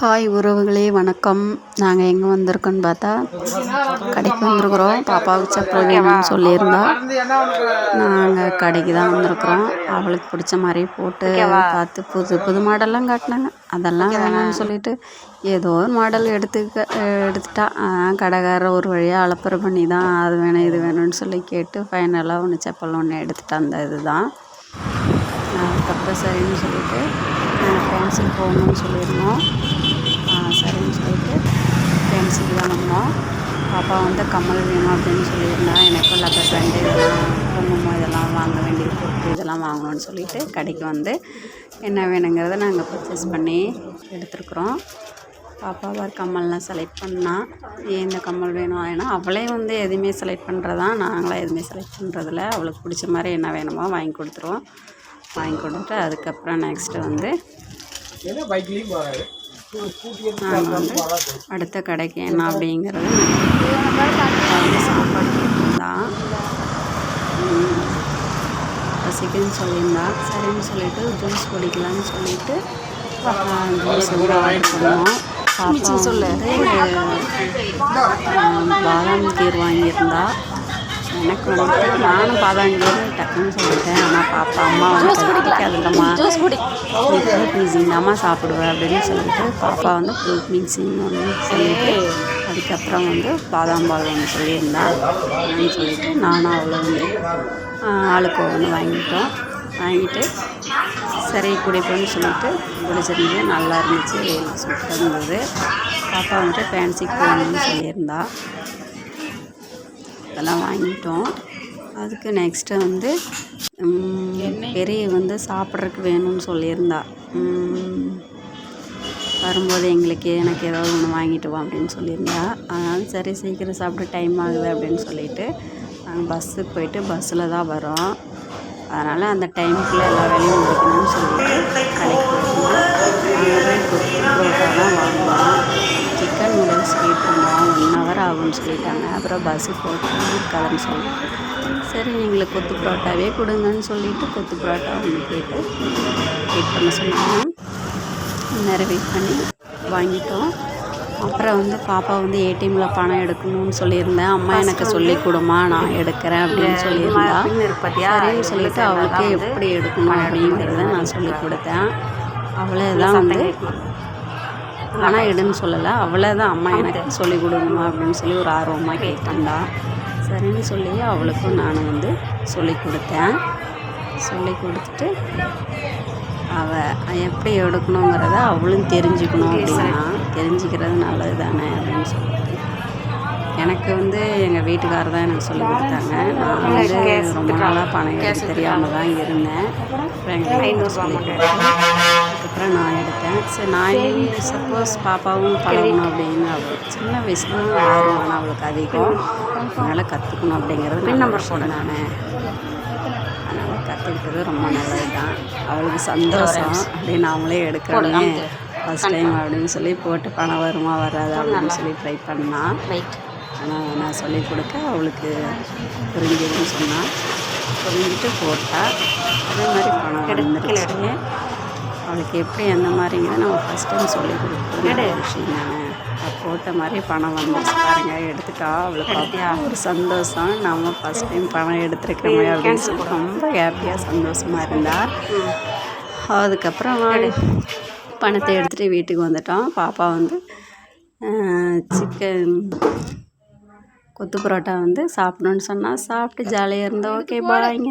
Hi உறவுகளே வணக்கம். நாங்கள் எங்கே வந்திருக்கோன்னு பார்த்தா கடைக்கு வந்திருக்குறோம். பாப்பாவுக்கு செப்பல் வேணும்னு சொல்லியிருந்தா நாங்கள் கடைக்கு தான் வந்திருக்குறோம். அவளுக்கு பிடிச்ச மாதிரி போட்டு பார்த்து புது புது மாடல்லாம் காட்டினாங்க. அதெல்லாம் வேணும்னு சொல்லிட்டு ஏதோ ஒரு மாடல் எடுத்துக்க எடுத்துட்டா. கடைக்காரர் ஒரு வழியாக அலப்பறை பண்ணி தான் அது வேணும் இது வேணும்னு சொல்லி கேட்டு ஃபைனலாக ஒன்று செப்பல் ஒன்று எடுத்துட்டா அந்த இது தான் அதுக்கப்புறம் சரின்னு சொல்லிட்டு ஃபேன்சிக்கு போகணுன்னு சொல்லியிருந்தோம். சரின்னு சொல்லிட்டு ஃபேன்சிக்கு தான் வந்தோம் பாப்பா வந்து கம்மல் வேணும் அப்படின்னு சொல்லியிருந்தா எனக்கும் லப்பர் பேண்டு இதெல்லாம் குங்குமம் இதெல்லாம் வாங்க வேண்டியது பொருட்கள் இதெல்லாம் வாங்கணும்னு சொல்லிட்டு கடைக்கு வந்து என்ன வேணுங்கிறத நாங்கள் பர்ச்சேஸ் பண்ணி எடுத்துருக்குறோம். பாப்பாவார் கம்மல்லாம் செலக்ட் பண்ணால் ஏன் இந்த கம்மல் வேணும்? ஏன்னா அவளே வந்து எதுவுமே செலக்ட் பண்ணுறதா நாங்களாம் எதுவுமே செலக்ட் பண்ணுறதில்ல அவளுக்கு பிடிச்ச மாதிரி என்ன வேணுமோ வாங்கி கொடுத்துருவோம். வாங்கி கொடுத்துட்டு அதுக்கப்புறம் நெக்ஸ்ட்டு வந்து நாங்கள் வந்து அடுத்த கடைக்கு என்ன அப்படிங்கிறது சாப்பாடுதான் சாப்பாடு பசிக்குன்னு சொல்லியிருந்தா. சரின்னு சொல்லிட்டு ஜூஸ் குடிக்கலான்னு சொல்லிட்டு ஜூஸ் வந்து ஆர்டர் பண்ணோம் பாப்பா வந்து பாதாம் கீர் வாங்கியிருந்தா. எனக்கு வந்துட்டு நானும் பாதாங்கீர் டக்குன்னு சொல்லிட்டேன். ஆனால் பாப்பா அம்மா வந்து பிடிக்காதுல்லம்மா ஃப்ரூட் மிக்சிங் தாம்மா சாப்பிடுவேன் அப்படின்னு சொல்லிட்டு பாப்பா வந்து ஃப்ரூட் மிக்சிங் ஒன்று சொல்லிட்டு அதுக்கப்புறம் வந்து பாதாம் பால் ஒன்று சொல்லியிருந்தா அப்படின்னு சொல்லிட்டு நானும் அவ்வளோ வந்து ஆளுக்கு ஒன்று வாங்கிட்டோம். வாங்கிட்டு சரி குடிப்போம்னு சொல்லிட்டு குடிச்சிருந்து நல்லா இருந்துச்சு. சூப்பராக இருந்தது. பாப்பா வந்துட்டு ஃபேன்சிக்கு போகணுன்னு சொல்லியிருந்தா. அதெல்லாம் வாங்கிட்டோம். அதுக்கு நெக்ஸ்ட்டு வந்து பெரிய வந்து சாப்பிட்றதுக்கு வேணும்னு சொல்லியிருந்தா. வரும்போது எங்களுக்கு எனக்கு ஏதாவது ஒன்று வாங்கிட்டு வா அப்படின்னு சொல்லியிருந்தா. அதனால் சரி சீக்கிரம் சாப்பிட டைம் ஆகுது அப்படின்னு சொல்லிட்டு நாங்கள் பஸ்ஸுக்கு போயிட்டு பஸ்ஸில் தான் வரோம் அதனால் அந்த டைமுக்குள்ளே எல்லா வேலையும் முடிக்கணும்னு சொல்லிட்டு கடைக்கு போயிருந்தோம் தான் வாங்குவோம் சிக்கன் நூடுல்ஸ் கேட்டிருந்தோம் ஒன் ஹவர் ஆகும்னு சொல்லிட்டாங்க. அப்புறம் பஸ்ஸு போட்டு இருக்காதுன்னு சொல்லிட்டு. சரி எங்களுக்கு கொத்து பரோட்டாவே கொடுங்கன்னு சொல்லிட்டு கொத்து பரோட்டா ஒன்று கேட்டு வெயிட் பண்ண சொன்னாங்க. நேரம் வெயிட் பண்ணி வாங்கிட்டோம். அப்புறம் வந்து பாப்பா வந்து ஏடிஎம்மில் பணம் எடுக்கணும்னு சொல்லியிருந்தேன். அம்மா எனக்கு சொல்லி கொடுமா நான் எடுக்கிறேன் அப்படின்னு சொல்லியிருந்தா. சரின்னு சொல்லிட்டு அவளுக்கு எப்படி எடுக்கணும் அப்படிங்கிறத நான் சொல்லி கொடுத்தேன். அவளே தான் வந்து ஆனால் எடுன்னு சொல்லலை. அவளை தான் அம்மா எனக்கு சொல்லி கொடுங்கம்மா அப்படின்னு சொல்லி ஒரு ஆர்வமாக கேட்டாண்டா. சரின்னு சொல்லி அவளுக்கும் நான் வந்து சொல்லி கொடுத்தேன். சொல்லி கொடுத்துட்டு அவள் எப்படி எடுக்கணுங்கிறத அவளும் தெரிஞ்சுக்கணும் அப்படின்னா தெரிஞ்சுக்கிறது நல்லது தானே அப்படின்னு சொல்லிட்டு. எனக்கு வந்து எங்கள் வீட்டுக்காரர் தான் எனக்கு சொல்லி கொடுத்தாங்க. நான் வந்து ரொம்ப நாளாக பணம் தெரியாமல் தான் இருந்தேன். அப்புறம் நான் சரி நான் சப்போஸ் பாப்பாவும் பழகணும் அப்படின்னு அவள் சின்ன வயசுல ஆர்வம் ஆனால் அவளுக்கு அதிகம். அதனால் கற்றுக்கணும் அப்படிங்கிறது பின் நம்பர் சொன்னேன் நான். அதனால் கற்றுக்கிட்டது ரொம்ப நல்லது தான் அவளுக்கு சந்தோஷம் அப்படின்னு அவங்களே எடுக்கிறோன்னே ஃபஸ்ட் டைம் அப்படின்னு சொல்லி போட்டு பணம் வருமா வராது அப்படின்னு சொல்லி ட்ரை பண்ணால் ஆனால் நான் சொல்லிக் கொடுக்க அவளுக்கு புரிஞ்சதுன்னு சொன்னாள் புரிஞ்சுட்டு போட்டால் அதே மாதிரி பணம் வந்துருச்சு. அவளுக்கு எப்படி எந்த மாதிரிங்கிறத நம்ம ஃபஸ்ட் டைம் சொல்லி கொடுக்குறது விஷயம் தானே. போட்ட மாதிரி பணம் வந்துச்சு பாருங்க எடுத்துட்டா அவளுக்கு ஒரு சந்தோஷம். நம்ம ஃபஸ்ட் டைம் பணம் எடுத்துருக்கோமே அப்படின்னு சொல்லி ரொம்ப ஹாப்பியாக சந்தோஷமாக இருந்தாள் அதுக்கப்புறம் பணத்தை எடுத்துகிட்டு வீட்டுக்கு வந்துட்டோம் பாப்பா வந்து சிக்கன் கொத்து பரோட்டா வந்து சாப்பிடணுன்னு சொன்னால் சாப்பிட்டு ஜாலியாக இருந்தோம் ஓகே பாய்ங்க